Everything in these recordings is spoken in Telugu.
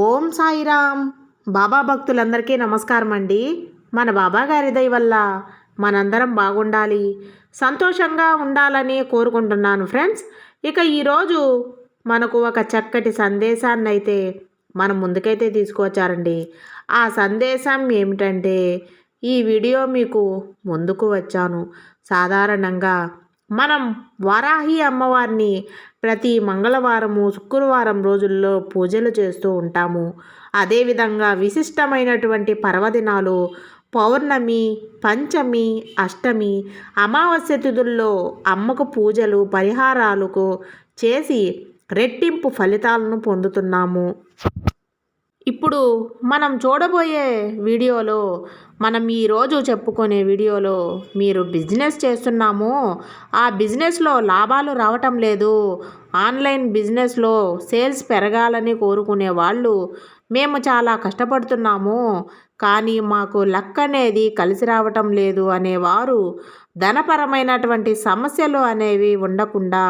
ఓం సాయిరామ్. బాబా భక్తులందరికీ నమస్కారం అండి మన బాబా గారి దయ వల్ల మనందరం బాగుండాలి సంతోషంగా ఉండాలని కోరుకుంటున్నాను ఫ్రెండ్స్. ఇక ఈరోజు మనకు ఒక చక్కటి సందేశాన్ని అయితే మనం ముందుకైతే తీసుకువచ్చారండి. ఆ సందేశం ఏమిటంటే ఈ వీడియో మీకు ముందుకు వచ్చాను. సాధారణంగా మనం వారాహి అమ్మవారిని ప్రతి మంగళవారము శుక్రవారం రోజుల్లో పూజలు చేస్తూ ఉంటాము. అదేవిధంగా విశిష్టమైనటువంటి పర్వదినాలు పౌర్ణమి పంచమి అష్టమి అమావాస్య తిథుల్లో అమ్మకు పూజలు పరిహారాలకు చేసి రెట్టింపు ఫలితాలను పొందుతున్నాము. ఇప్పుడు మనం చూడబోయే వీడియోలో మనం ఈరోజు చెప్పుకునే వీడియోలో మీరు బిజినెస్ చేస్తున్నాము. ఆ బిజినెస్లో లాభాలు రావటం లేదు. ఆన్లైన్ బిజినెస్లో సేల్స్ పెరగాలని కోరుకునే వాళ్ళు మేము చాలా కష్టపడుతున్నాము. కానీ మాకు లక్ అనేది కలిసి రావటం లేదు అనేవారు ధనపరమైనటువంటి సమస్యలు అనేవి ఉండకుండా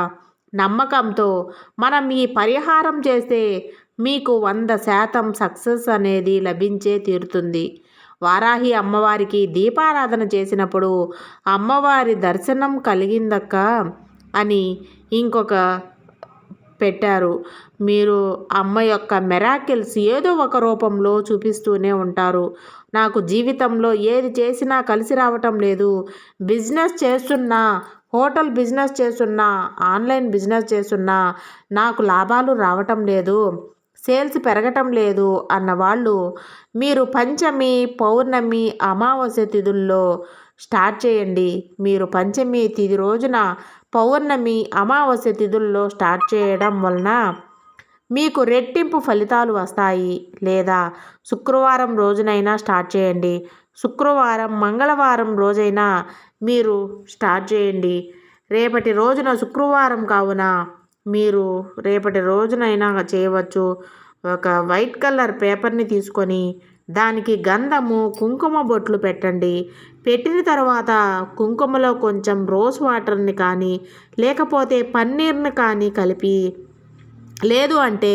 నమ్మకంతో మనం ఈ పరిహారం చేస్తే మీకు వంద శాతం సక్సెస్ అనేది లభించే తీరుతుంది. వారాహి అమ్మవారికి దీపారాధన చేసినప్పుడు అమ్మవారి దర్శనం కలిగిందక్క అని ఇంకొక పెట్టారు. మీరు అమ్మ యొక్క మెరాకిల్స్ ఏదో ఒక రూపంలో చూపిస్తూనే ఉంటారు. నాకు జీవితంలో ఏది చేసినా కలిసి రావటం లేదు. బిజినెస్ చేస్తున్నా హోటల్ బిజినెస్ చేస్తున్నా ఆన్లైన్ బిజినెస్ చేస్తున్నా నాకు లాభాలు రావటం లేదు. సేల్స్ పెరగటం లేదు అన్నవాళ్ళు మీరు పంచమి పౌర్ణమి అమావాస్య తిథుల్లో స్టార్ట్ చేయండి. మీరు పంచమి తిథి రోజున పౌర్ణమి అమావాస్య తిథుల్లో స్టార్ట్ చేయడం వలన మీకు రెట్టింపు ఫలితాలు వస్తాయి. లేదా శుక్రవారం రోజునైనా స్టార్ట్ చేయండి. శుక్రవారం మంగళవారం రోజైనా మీరు స్టార్ట్ చేయండి. రేపటి రోజున శుక్రవారం కావున మీరు రేపటి రోజునైనా చేయవచ్చు. ఒక వైట్ కలర్ పేపర్ని తీసుకొని దానికి గంధము కుంకుమ బొట్లు పెట్టండి. పెట్టిన తర్వాత కుంకుమలో కొంచెం రోజ్ వాటర్ని కానీ లేకపోతే పన్నీర్ని కానీ కలిపి లేదు అంటే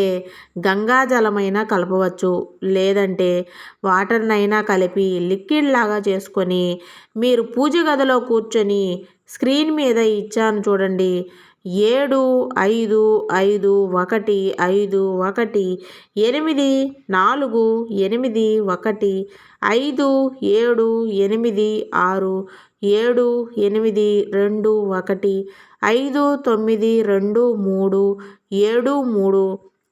గంగాజలమైనా కలపవచ్చు. లేదంటే వాటర్నైనా కలిపి లిక్విడ్ లాగా చేసుకొని మీరు పూజ గదిలో కూర్చొని స్క్రీన్ మీద ఇచ్చాను చూడండి. ఏడు ఐదు ఐదు ఒకటి ఐదు ఒకటి ఎనిమిది నాలుగు ఎనిమిది ఒకటి ఐదు ఏడు ఎనిమిది ఆరు ఏడు ఎనిమిది రెండు ఒకటి ఐదు తొమ్మిది రెండు మూడు ఏడు మూడు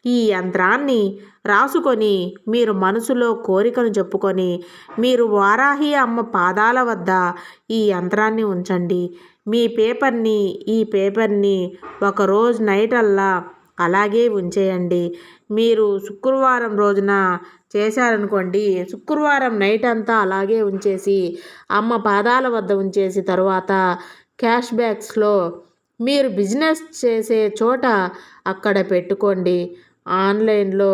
ఈ యంత్రాన్ని రాసుకొని మీరు మనసులో కోరికను చెప్పుకొని మీరు వారాహి అమ్మ పాదాల వద్ద ఈ యంత్రాన్ని ఉంచండి. మీ పేపర్ని ఈ పేపర్ని ఒకరోజు నైట్ అల్లా అలాగే ఉంచేయండి. మీరు శుక్రవారం రోజున చేశారనుకోండి శుక్రవారం నైట్ అంతా అలాగే ఉంచేసి అమ్మ పాదాల వద్ద ఉంచేసి తర్వాత క్యాష్ బ్యాక్స్లో మీరు బిజినెస్ చేసే చోట అక్కడ పెట్టుకోండి. ఆన్లైన్లో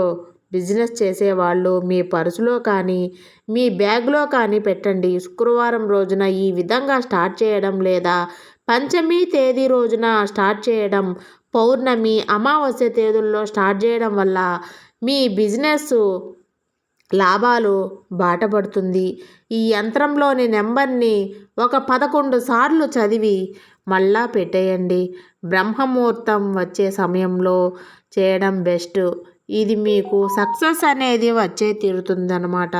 బిజినెస్ చేసేవాళ్ళు మీ పర్సులో కానీ మీ బ్యాగ్లో కానీ పెట్టండి. శుక్రవారం రోజున ఈ విధంగా స్టార్ట్ చేయడం లేదా పంచమి తేదీ రోజున స్టార్ట్ చేయడం పౌర్ణమి అమావాస్య తేదీల్లో స్టార్ట్ చేయడం వల్ల మీ బిజినెస్ లాభాలు బాటపడుతుంది ఈ యంత్రంలోని నెంబర్ని ఒక పదకొండు సార్లు చదివి మళ్ళా పెట్టేయండి. బ్రహ్మముహూర్తం వచ్చే సమయంలో చేయడం బెస్ట్. ఇది మీకు సక్సెస్ అనేది వచ్చే తీరుతుందనమాట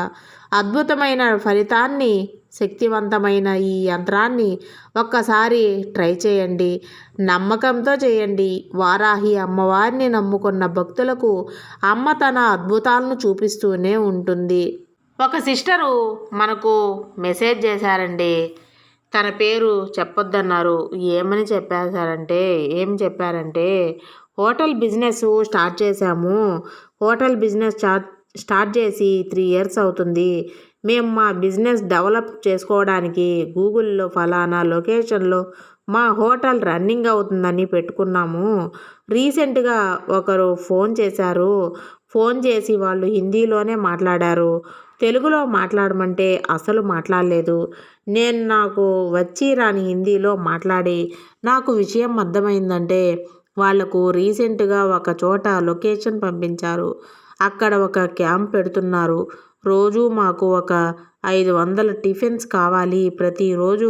అద్భుతమైన ఫలితాన్ని శక్తివంతమైన ఈ యంత్రాన్ని ఒక్కసారి ట్రై చేయండి. నమ్మకంతో చేయండి. వారాహి అమ్మవారిని నమ్ముకున్న భక్తులకు అమ్మ తన అద్భుతాలను చూపిస్తూనే ఉంటుంది. ఒక సిస్టరు మనకు మెసేజ్ చేశారండి. తన పేరు చెప్పొద్దన్నారు. ఏమని చెప్పేశారంటే ఏం చెప్పారంటే హోటల్ బిజినెస్ స్టార్ట్ చేశాము. హోటల్ బిజినెస్ స్టార్ట్ స్టార్ట్ చేసి త్రీ ఇయర్స్ అవుతుంది. మేము మా బిజినెస్ డెవలప్ చేసుకోవడానికి గూగుల్లో ఫలానా లొకేషన్లో మా హోటల్ రన్నింగ్ అవుతుందని పెట్టుకున్నాము. రీసెంట్గా ఒకరు ఫోన్ చేశారు. ఫోన్ చేసి వాళ్ళు హిందీలోనే మాట్లాడారు. తెలుగులో మాట్లాడమంటే అసలు మాట్లాడలేదు. నేను నాకు వచ్చి రాని హిందీలో మాట్లాడి నాకు విషయం అర్థమైందంటే వాళ్ళకు రీసెంట్గా ఒక చోట లొకేషన్ పంపించారు. అక్కడ ఒక క్యాంప్ పెడుతున్నారు. రోజు మాకు ఒక ఐదు వందల టిఫిన్స్ కావాలి. ప్రతిరోజు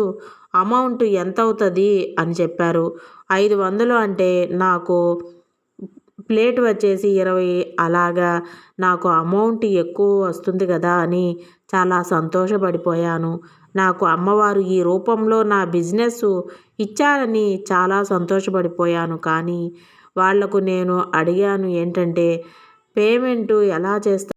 అమౌంట్ ఎంత అవుతుంది అని చెప్పారు. ఐదు వందలు అంటే నాకు ప్లేట్ వచ్చేసి ఇరవై. అలాగా నాకు అమౌంట్ ఎక్కువ వస్తుంది కదా అని చాలా సంతోషపడిపోయాను. నాకు అమ్మవారు ఈ రూపంలో నా బిజినెస్ ఇచ్చారని చాలా సంతోషపడిపోయాను. కానీ వాళ్ళకు నేను అడిగాను ఏంటంటే పేమెంటు ఎలా చేస్తా